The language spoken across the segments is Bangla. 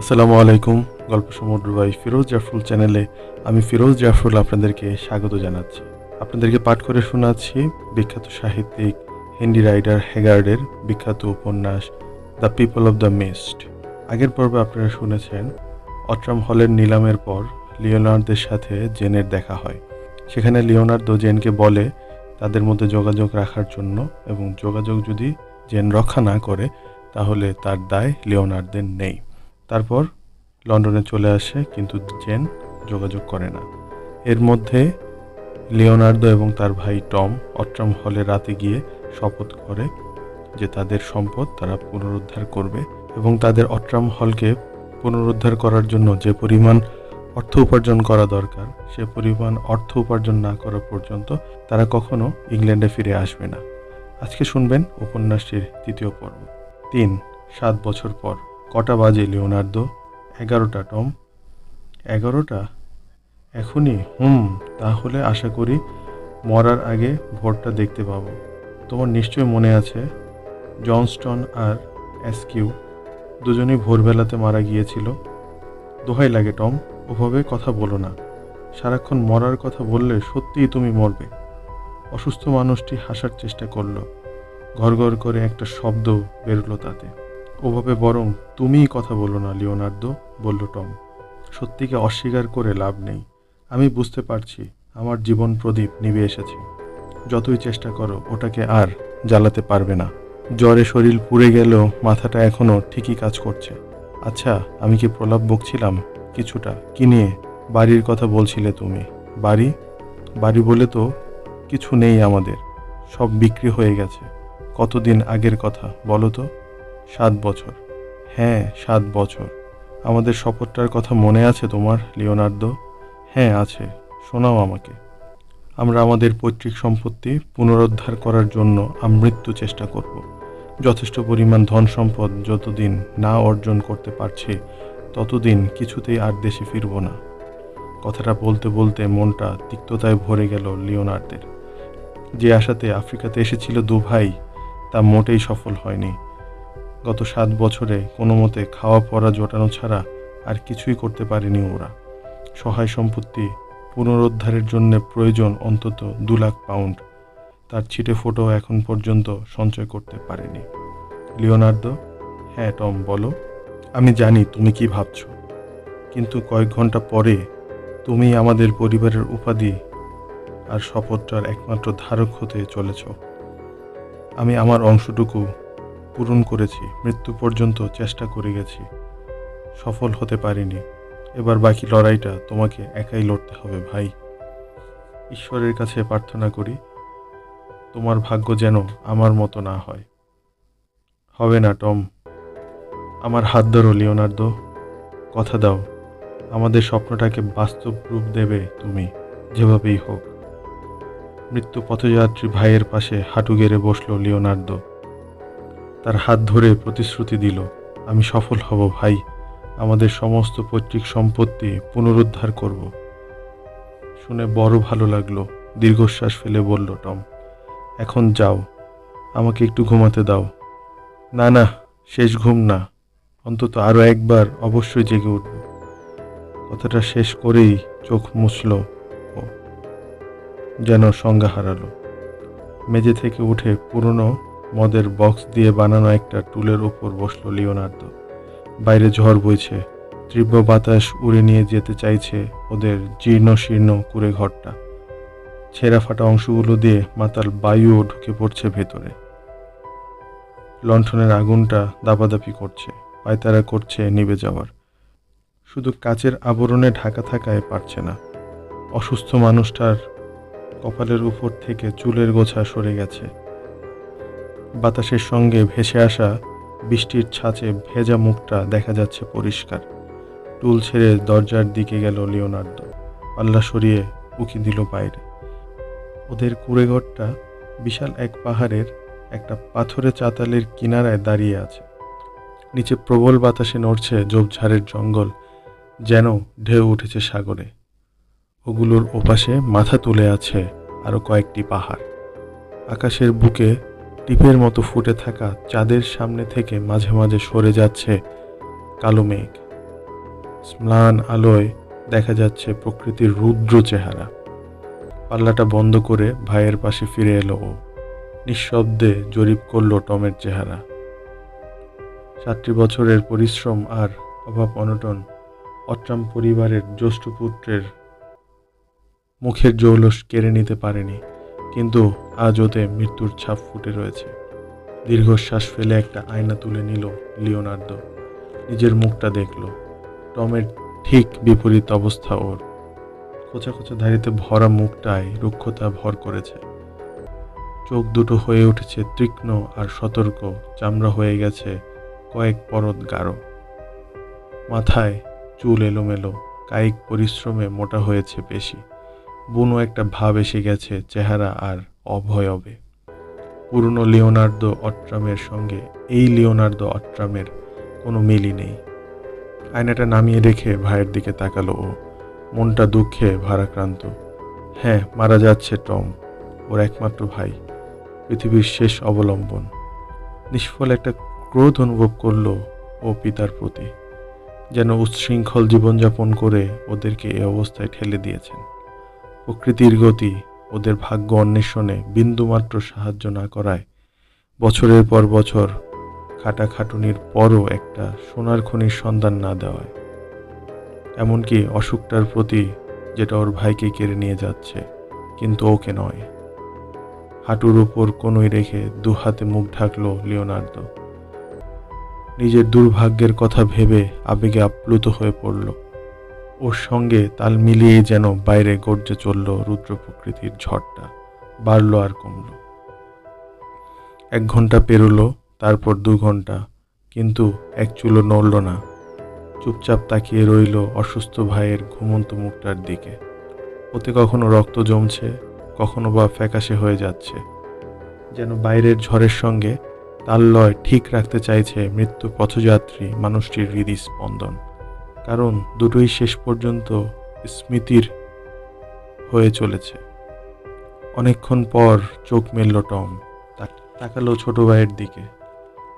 আসসালামু আলাইকুম, গল্প সমুদ্র ভাই ফিরোজ জাফরুল চ্যানেলে আমি ফিরোজ জাফরুল আপনাদেরকে স্বাগত জানাচ্ছি। আপনাদেরকে পাঠ করে শোনাচ্ছি বিখ্যাত সাহিত্যিক, হিন্দি রাইডার হেগার্ডের বিখ্যাত উপন্যাস the People of the Mist. আগের পর্বে আপনারা শুনেছেন, অট্রাম হলের নিলামের পর লিওনার্দের সাথে জেনের দেখা হয়। সেখানে লিওনার্দো জেনকে বলে তাদের মধ্যে যোগাযোগ রাখার জন্য এবং যোগাযোগ যদি জেন রক্ষা না করে, তাহলে তার দায় লিওনার্দের নেই। তারপর লন্ডনে চলে আসে, কিন্তু জেন যোগাযোগ করে না। এর মধ্যে লিওনার্দো এবং তার ভাই টম অট্রাম হলে রাতে গিয়ে শপথ করে যে তাদের সম্পদ তারা পুনরুদ্ধার করবে এবং তাদের অট্রাম হলকে পুনরুদ্ধার করার জন্য যে পরিমাণ অর্থ উপার্জন করা দরকার, সে পরিমাণ অর্থ উপার্জন না করা পর্যন্ত তারা কখনো ইংল্যান্ডে ফিরে আসবে না। আজকে শুনবেন উপন্যাসটির তৃতীয় পর্ব। তিন, সাত বছর পর। কটা বাজে, লিওনার্দো? এগারোটা, টম। এগারোটা? এখনই? হুম, তাহলে আশা করি মরার আগে ভোরটা দেখতে পাবো। তোমার নিশ্চয় মনে আছে, জনস্টন আর এসকিউ দুজনেই ভোরবেলাতে মারা গিয়েছিল। দোহাই লাগে, টম, ওভাবে কথা বলো না। সারাক্ষণ মরার কথা বললে সত্যিই তুমি মরবে। অসুস্থ মানুষটি হাসার চেষ্টা করল। ঘর ঘর করে একটা শব্দ বেরোলো তাতে। ওভাবে বরং তুমিই কথা বলো না, লিওনার্দো, বলল টম। সত্যিকে অস্বীকার করে লাভ নেই। আমি বুঝতে পারছি, আমার জীবন প্রদীপ নিভে এসেছে। যতই চেষ্টা করো, ওটাকে আর জ্বালাতে পারবে না। জ্বরে শরীর পুড়ে গেলেও মাথাটা এখনও ঠিকই কাজ করছে। আচ্ছা আমি কি প্রলাপ বকছিলাম? কিছুটা। কি নিয়ে? বাড়ির কথা বলছিলে তুমি। বাড়ি? বাড়ি বলে তো কিছু নেই আমাদের। সব বিক্রি হয়ে গেছে। কতদিন আগের কথা, বলো তো। সাত বছর। হ্যাঁ সাত বছর। আমাদের শপথটার কথা মনে আছে তোমার, লিওনার্দো? হ্যাঁ আছে। শোনাও আমাকে। আমরা আমাদের পৈতৃক সম্পত্তি পুনরুদ্ধার করার জন্য আমৃত্যু চেষ্টা করব। যথেষ্ট পরিমাণ ধন সম্পদ যতদিন না অর্জন করতে পারছি, ততদিন কিছুতেই আর দেশে ফিরব না। কথাটা বলতে বলতে মনটা তিক্ততায় ভরে গেল লিওনার্দের। যে আশাতে আফ্রিকাতে এসেছিল দু ভাই তা মোটেই সফল হয়নি। গত সাত বছরে কোনো মতে খাওয়া পড়া জোটানো ছাড়া আর কিছুই করতে পারেনি ওরা। সহায় সম্পত্তি পুনরুদ্ধারের জন্য প্রয়োজন অন্তত দু লাখ পাউন্ড। তার ছিটে ফোটো এখন পর্যন্ত সঞ্চয় করতে পারেনি। লিওনার্দো হ্যাঁ টম, বলো। আমি জানি তুমি কি ভাবছ। কিন্তু কয়েক ঘণ্টা পরে তুমি আমাদের পরিবারের উপাধি আর শপথটার একমাত্র ধারক হতে চলেছ। আমি আমার অংশটুকু পূরণ করেছি, মৃত্যু পর্যন্ত চেষ্টা করে গেছি। সফল হতে পারিনি। এবার বাকি লড়াইটা তোমাকে একাই লড়তে হবে, ভাই। ঈশ্বরের কাছে প্রার্থনা করি, তোমার ভাগ্য যেন আমার মতো না হয়। হবে না, টম। আমার হাত ধরো, লিওনার্দো। কথা দাও, আমাদের স্বপ্নটাকে বাস্তব রূপ দেবে তুমি, যেভাবেই হোক। মৃত্যু পথযাত্রী ভাইয়ের পাশে হাঁটু গেড়ে বসল লিওনার্দো। তার হাত ধরে প্রতিশ্রুতি দিল, আমি সফল হব ভাই, আমাদের সমস্ত পৈতৃক সম্পত্তি পুনরুদ্ধার করব। শুনে বড় ভালো লাগল, দীর্ঘশ্বাস ফেলে বলল, টম, এখন যাও, আমাকে একটু ঘুমাতে দাও। না না, শেষ ঘুম না, অন্তত আরও একবার অবশ্যই জেগে উঠব। কথাটা শেষ করেই চোখ মুছল যেন সংজ্ঞা হারালো। মেঝে থেকে উঠে পুরনো মদের বক্স দিয়ে বানানো একটা টুলের উপর বসল লিওনার্দো। বাইরে ঝড় বইছে, তীব্র বাতাস উড়ে নিয়ে যেতে চাইছে ওদের জীর্ণ শীর্ণ কুড়ে ঘরটা। ছেঁড়া ফাটা অংশগুলো দিয়ে মাতাল বায়ুও ঢুকে পড়ছে ভেতরে। লণ্ঠনের আগুনটা দাপাদাপি করছে, পায়তারা করছে নিভে যাওয়ার। শুধু কাচের আবরণে ঢাকা থাকায় পারছে না। অসুস্থ মানুষটার কপালের উপর থেকে চুলের গোছা সরে গেছে। বাতাসের সঙ্গে ভেসে আসা বৃষ্টির ছাঁচে ভেজা মুখটা দেখা যাচ্ছে পরিষ্কার। টুল ছেড়ে দরজার দিকে গেল লিওনার্দো। পাল্লা সরিয়ে উকি দিল বাইরে। ওদের কুড়েঘরটা বিশাল এক পাহাড়ের একটা পাথরে চাতালের কিনারায় দাঁড়িয়ে আছে। নিচে প্রবল বাতাসে নড়ছে ঝোপঝাড়ের জঙ্গল, যেন ঢেউ উঠেছে সাগরে। ওগুলোর ওপাশে মাথা তুলে আছে আরও কয়েকটি পাহাড়। আকাশের বুকে টিপের মতো ফুটে থাকা চাঁদের সামনে থেকে মাঝে মাঝে সরে যাচ্ছে কালো মেঘ। ম্লান আলোয় দেখা যাচ্ছে প্রকৃতির রুদ্র চেহারা। পাল্লাটা বন্ধ করে ভাইয়ের পাশে ফিরে এলো ও। নিঃশব্দে জরিপ করল টমের চেহারা। সাতটি বছরের পরিশ্রম আর অভাব অনটন অট্রাম পরিবারের জ্যেষ্ঠ পুত্রের মুখের জৌলস কেড়ে নিতে পারেনি। কিন্তু আজ ওতে মৃত্যুর ছাপ ফুটে রয়েছে। দীর্ঘশ্বাস ফেলে একটা আয়না তুলে নিল লিওনার্দো। নিজের মুখটা দেখল। টমের ঠিক বিপরীত অবস্থা ওর। খোঁচা খোঁচা ধারিতে ভরা মুখটায় রুক্ষতা ভর করেছে। চোখ দুটো হয়ে উঠেছে তীক্ষ্ণ আর সতর্ক। চামড়া হয়ে গেছে কয়েক পরত গাঢ়। মাথায় চুল এলোমেলো। কায়িক পরিশ্রমে মোটা হয়েছে বেশি। বুনো একটা ভাব এসে গেছে চেহারা আর অভয়বে। পুরনো লিওনার্দো অট্রামের সঙ্গে এই লিওনার্দো অট্রামের কোনো মিলই নেই। আয়নাটা নামিয়ে রেখে ভাইয়ের দিকে তাকালো ও মনটা দুঃখে ভারাক্রান্ত। হ্যাঁ মারা যাচ্ছে টম, ওর একমাত্র ভাই, পৃথিবীর শেষ অবলম্বন। নিষ্ফল একটা ক্রোধ অনুভব করল ও পিতার প্রতি, যেন উচ্ছৃঙ্খল জীবনযাপন করে ওদেরকে এ অবস্থায় ঠেলে দিয়েছেন। প্রকৃতির গতি ওদের ভাগ্য অন্বেষণে বিন্দুমাত্র সাহায্য না করায় বছরের পর বছর খাটাখাটুনির পরও একটা সোনার খনির সন্ধান না দেওয়ায়। এমনকি অসুখটার প্রতি যেটা ওর ভাইকে কেড়ে নিয়ে যাচ্ছে, কিন্তু ওকে নয়। হাঁটুর উপর কোনোই রেখে দু হাতে মুখ ঢাকল লিওনার্দো। নিজের দুর্ভাগ্যের কথা ভেবে আবেগে আপ্লুত হয়ে পড়ল। ওর সঙ্গে তাল মিলিয়ে যেন বাইরে গর্জে চলল রুদ্র প্রকৃতির ঝড়টা। বাড়ল আর কমল। এক ঘণ্টা পেরোলো, তারপর দু ঘণ্টা, কিন্তু এক চুলো নড়ল না। চুপচাপ তাকিয়ে রইল অসুস্থ ভাইয়ের ঘুমন্ত মুখটার দিকে। ওতে কখনো রক্ত জমছে, কখনো বা ফ্যাকাশে হয়ে যাচ্ছে। যেন বাইরের ঝড়ের সঙ্গে তাল লয় ঠিক রাখতে চাইছে মৃত্যু পথযাত্রী মানুষটির হৃদি স্পন্দন। কারণ দুটোই শেষ পর্যন্ত স্মৃতির হয়ে চলেছে। অনেকক্ষণ পর চোখ মেলল টম। তাকালো ছোট ভাইয়ের দিকে।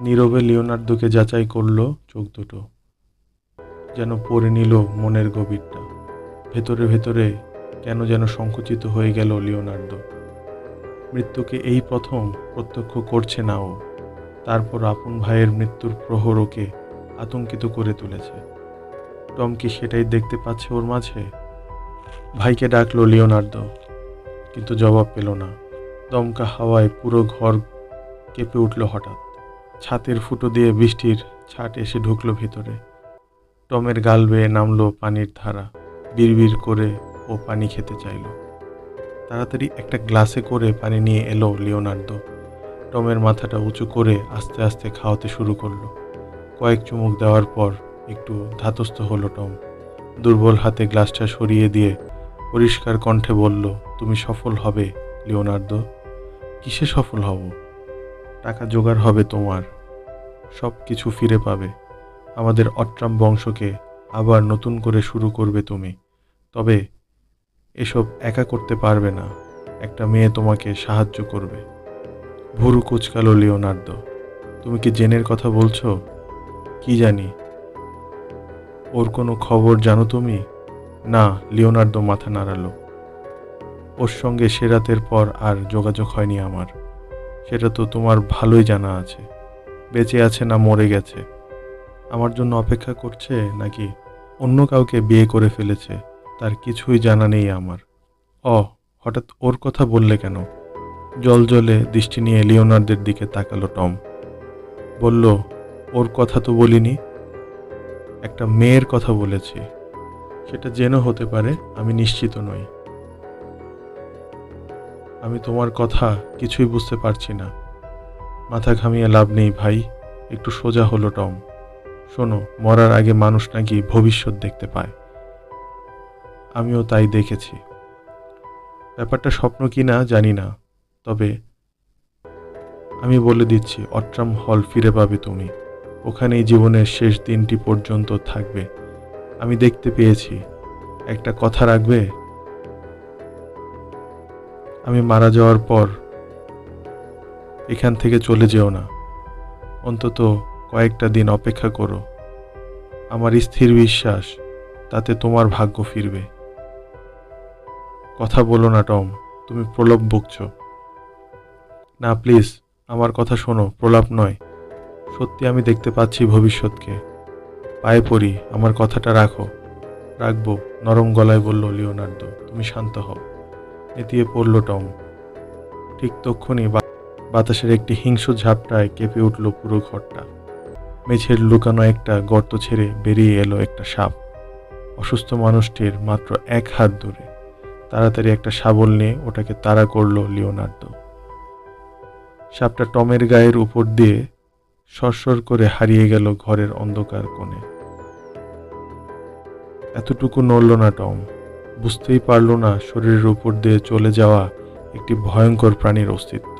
নীরবে লিওনার্দোকে যাচাই করল চোখ দুটো। যেন পড়ে নিল মনের গভীরটা। ভেতরে ভেতরে কেন যেন সংকুচিত হয়ে গেল লিওনার্দো। মৃত্যুকে এই প্রথম প্রত্যক্ষ করছে না ও। তারপর আপন ভাইয়ের মৃত্যুর প্রহর ওকে আতঙ্কিত করে তুলেছে। টম কি সেটাই দেখতে পাচ্ছে ওর মাঝে? ভাইকে ডাকলো লিওনার্দো, কিন্তু জবাব পেল না। দমকা হাওয়ায় পুরো ঘর কেঁপে উঠল হঠাৎ। ছাতের ফুটো দিয়ে বৃষ্টির ছাট এসে ঢুকলো ভিতরে। টমের গাল বেয়ে নামলো পানির ধারা। বিড়বিড় করে ও পানি খেতে চাইলো। তাড়াতাড়ি একটা গ্লাসে করে পানি নিয়ে এলো লিওনার্দো। টমের মাথাটা উঁচু করে আস্তে আস্তে খাওয়াতে শুরু করল। কয়েক চুমুক দেওয়ার পর একটু ধাতস্থ হলো টম। দুর্বল হাতে গ্লাসটা সরিয়ে দিয়ে পরিষ্কার কণ্ঠে বলল, তুমি সফল হবে, লিওনার্দো। কিসে সফল হব? টাকা জোগাড় হবে তোমার। সব কিছু ফিরে পাবে। আমাদের অট্রাম বংশকে আবার নতুন করে শুরু করবে তুমি। তবে এসব একা করতে পারবে না। একটা মেয়ে তোমাকে সাহায্য করবে। ভুরু কুচকালো লিওনার্দো। তুমি কি জেনের কথা বলছো? কি জানি। ওর কোনো খবর জানো তুমি? না, লিওনার্দো মাথা নাড়ালো। ওর সঙ্গে সে রাতের পর আর যোগাযোগ হয়নি আমার। সেটা তো তোমার ভালোই জানা আছে। বেঁচে আছে না মরে গেছে। আমার জন্য অপেক্ষা করছে নাকি অন্য কাউকে বিয়ে করে ফেলেছে, তার কিছুই জানা নেই আমার। অ, হঠাৎ ওর কথা বললে কেন? জল জলে দৃষ্টি নিয়ে লিওনার্দের দিকে তাকালো টম। বলল, ওর কথা তো বলিনি। একটা মেয়ের কথা বলেছি। সেটা জেনে হতে পারে, আমি নিশ্চিত নই। আমি তোমার কথা কিছুই বুঝতে পারছি না। মাথা ঘামিয়ে লাভ নেই ভাই, একটু সোজা হলো টম। শোনো, মরার আগে মানুষ নাকি ভবিষ্যৎ দেখতে পায়। আমিও তাই দেখেছি। ব্যাপারটা স্বপ্ন কি না জানি না, তবে আমি বলে দিচ্ছি অট্রাম হল ফিরে পাবে তুমি। ওখানেই জীবনের শেষ দিনটি পর্যন্ত থাকবে। আমি দেখতে পেয়েছি। একটা কথা রাখবে? আমি মারা যাওয়ার পর এখান থেকে চলে যেও না। অন্তত কয়েকটা দিন অপেক্ষা করো। আমার স্থির বিশ্বাস, তাতে তোমার ভাগ্য ফিরবে। কথা বলো না, টম। তুমি প্রলোভ বকছ। না, প্লিজ। আমার কথা শোনো, প্রলাপ নয়। সত্যি আমি দেখতে পাচ্ছি ভবিষ্যৎকে। পায়ে পড়ি, আমার কথাটা রাখো। রাখব, নরম গলায় বলল লিওনার্দো, তুমি শান্ত হও। নেতিয়ে পড়ল টম। ঠিক তক্ষুনি বা- বাতাসের একটি হিংস্র ঝাপটায় কেঁপে উঠল পুরো ঘরটা। মেঝের লুকানো একটা গর্ত ছেড়ে বেরিয়ে এলো একটা সাপ। অসুস্থ মানুষটির মাত্র এক হাত দূরে। তাড়াতাড়ি একটা শাবল নিয়ে ওটাকে তাড়া করল লিওনার্দো। সাপটা টমের গায়ের উপর দিয়ে সরসর করে হারিয়ে গেল ঘরের অন্ধকার কোণে। এতটুকু নড়ল না টম। বুঝতেই পারল না শরীরের উপর দিয়ে চলে যাওয়া একটি ভয়ঙ্কর প্রাণীর অস্তিত্ব।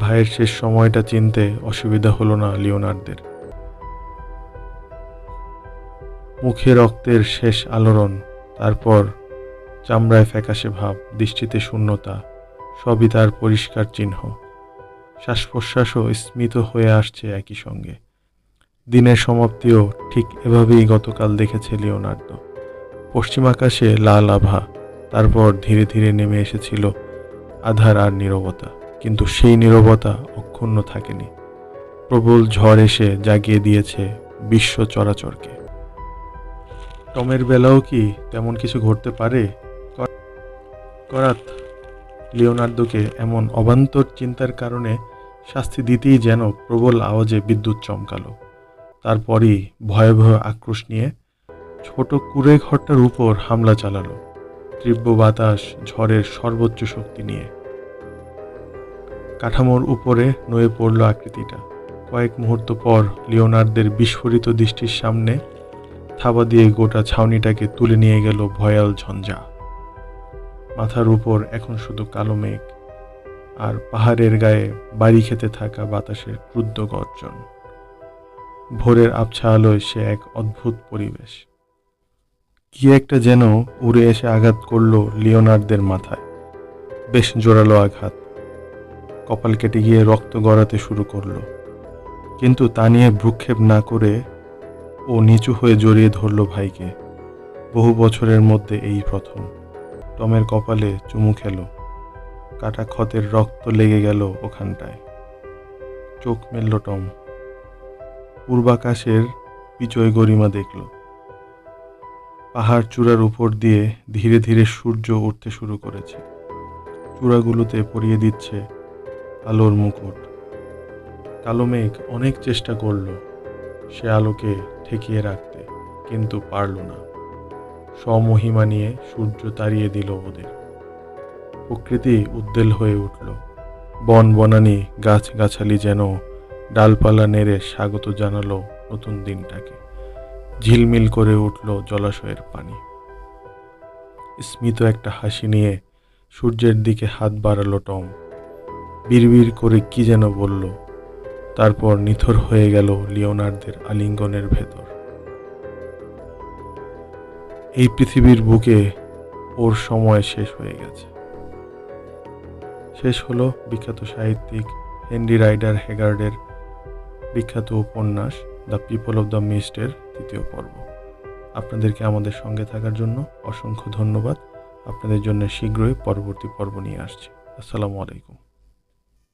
ভাইয়ের শেষ সময়টা চিনতে অসুবিধা হলো না লিওনার্দের মুখে রক্তের শেষ আলোড়ন, তারপর চামড়ায় ফ্যাকাশে ভাব, দৃষ্টিতে শূন্যতা, সবই তার পরিষ্কার চিহ্ন। শ্বাস প্রশ্বাসও স্মিত হয়ে আসছে একই সঙ্গে। দিনের সমাপ্তিও ঠিক এভাবেই গতকাল দেখেছে লিওনার্দো। পশ্চিম আকাশে লাল আভা, তারপর ধীরে ধীরে নেমে এসেছিল আধার আর নীরবতা। কিন্তু সেই নীরবতা অক্ষুণ্ণ থাকেনি। প্রবল ঝড় এসে জাগিয়ে দিয়েছে বিশ্ব চরাচরকে। টমের বেলাও কি তেমন কিছু ঘটতে পারে? করাত, লিওনার্দোকে এমন অবান্তর চিন্তার কারণে শাস্তি দিতেই যেন প্রবল আওয়াজে বিদ্যুৎ চমকালো। তারপরই ভয়াবহ আক্রোশ নিয়ে ছোট কুড়ে ঘরটার উপর হামলা চালালো, তীব্র বাতাস, ঝড়ের সর্বোচ্চ শক্তি নিয়ে। কাঠামোর উপরে নয়ে পড়ল আকৃতিটা। কয়েক মুহূর্ত পর লিওনার্দের বিস্ফোরিত দৃষ্টির সামনে থাবা দিয়ে গোটা ছাউনিটাকে তুলে নিয়ে গেল ভয়াল ঝঞ্ঝা। মাথার উপর এখন শুধু কালো মেঘ। আর পাহাড়ের গায়ে বাড়ি খেতে থাকা বাতাসের ক্রুদ্ধ গর্জন। ভোরের আবছা আলোয় সে এক অদ্ভুত পরিবেশ। কি একটা যেন উড়ে এসে আঘাত করল লিওনার্দের মাথায়। বেশ জোরালো আঘাত। কপাল কেটে গিয়ে রক্ত গড়াতে শুরু করল। কিন্তু তা নিয়ে ভ্রুক্ষেপ না করে ও নিচু হয়ে জড়িয়ে ধরল ভাইকে। বহু বছরের মধ্যে এই প্রথম। টমের কপালে চুমু খেলো। কাটা ক্ষতের রক্ত লেগে গেল ওখানটায়। চোখ মেলল টম। পূর্বাকাশের বিজয় গরিমা দেখল। পাহাড় চূড়ার উপর দিয়ে ধীরে ধীরে সূর্য উঠতে শুরু করেছে। চূড়াগুলোতে পরিয়ে দিচ্ছে আলোর মুকুট। কালো মেঘ অনেক চেষ্টা করল সে আলোকে ঠেকিয়ে রাখতে, কিন্তু পারল না। স্বমহিমা নিয়ে সূর্য তাড়িয়ে দিল ওদের। প্রকৃতি উদ্বেল হয়ে উঠল। বন বনানি গাছ গাছালি যেন ডালপালা নেড়ে স্বাগত জানালো নতুন দিনটাকে। ঝিলমিল করে উঠল জলাশয়ের পানি। স্মিত একটা হাসি নিয়ে সূর্যের দিকে হাত বাড়ালো টম। বিড়বিড় করে কি যেন বলল। তারপর নিথর হয়ে গেল লিওনার্দের আলিঙ্গনের ভেতর। এই পৃথিবীর বুকে ওর সময় শেষ হয়ে গেছে। শেষ হল বিখ্যাত সাহিত্যিক হেনরি রাইডার হেগার্ডের বিখ্যাত উপন্যাস দ্য পিপল অব দ্য মিস্টের তৃতীয় পর্ব। আপনাদেরকে আমাদের সঙ্গে থাকার জন্য অসংখ্য ধন্যবাদ। আপনাদের জন্য শীঘ্রই পরবর্তী পর্ব নিয়ে আসছি। আসসালামু আলাইকুম।